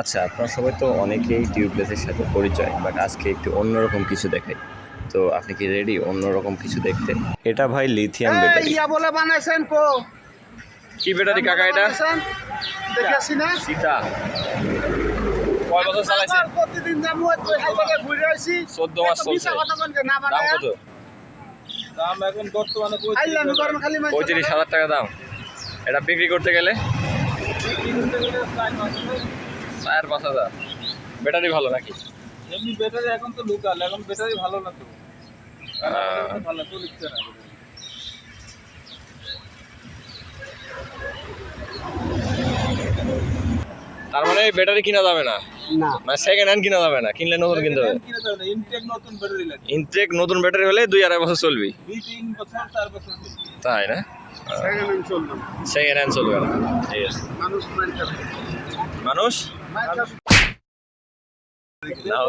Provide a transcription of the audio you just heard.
আচ্ছা আপনার সবাই তো অনেকেই টিউবলেসের সাথে পরিচয় বাট আজকে একটু অন্যরকম কিছু দেখাই। তো আপনি কি রেডি অন্যরকম কিছু দেখতে? এটা ভাই লিথিয়াম ব্যাটারি ইয়া বলে বানাইছেন কো কি ব্যাটারি কাকা এটা? দেখেছি না? সীতা। কয় বছর চালাইছেন? প্রতিদিন যাব ওই হাই থেকে ঘুরে আসি 14 মাস চলছে। কথা বলকে না দাম কত? দাম এখন বর্তমানে আইলে আমি গরম খালি মাইছে পঁয়ত্রিশ হাজার টাকা দাম। এটা বিক্রি করতে গেলে? চার পাঁচ হাজার। ব্যাটারি ভালো নাকি? এমনি ব্যাটারি এখন তো লোকাল এখন ব্যাটারি ভালো না তো। ভালো চলিচ্ছে না তার মানে ব্যাটারি কিনা যাবে না? না। মানে সেকেন্ড হ্যান্ড কিনা যাবে না? কিনলে নতুন কিনতে হবে? ইনটেক নতুন ব্যাটারি লাগে ইনটেক নতুন ব্যাটারি হলে দুই আড়াই বছর চলবি। দুই তিন বছর চার বছর চলবে। তাই না? সেকেন্ড হ্যান্ড চলবে না। সেকেন্ড হ্যান্ড চলবে না। ঠিক আছে। মানুষ মানুষ? নাও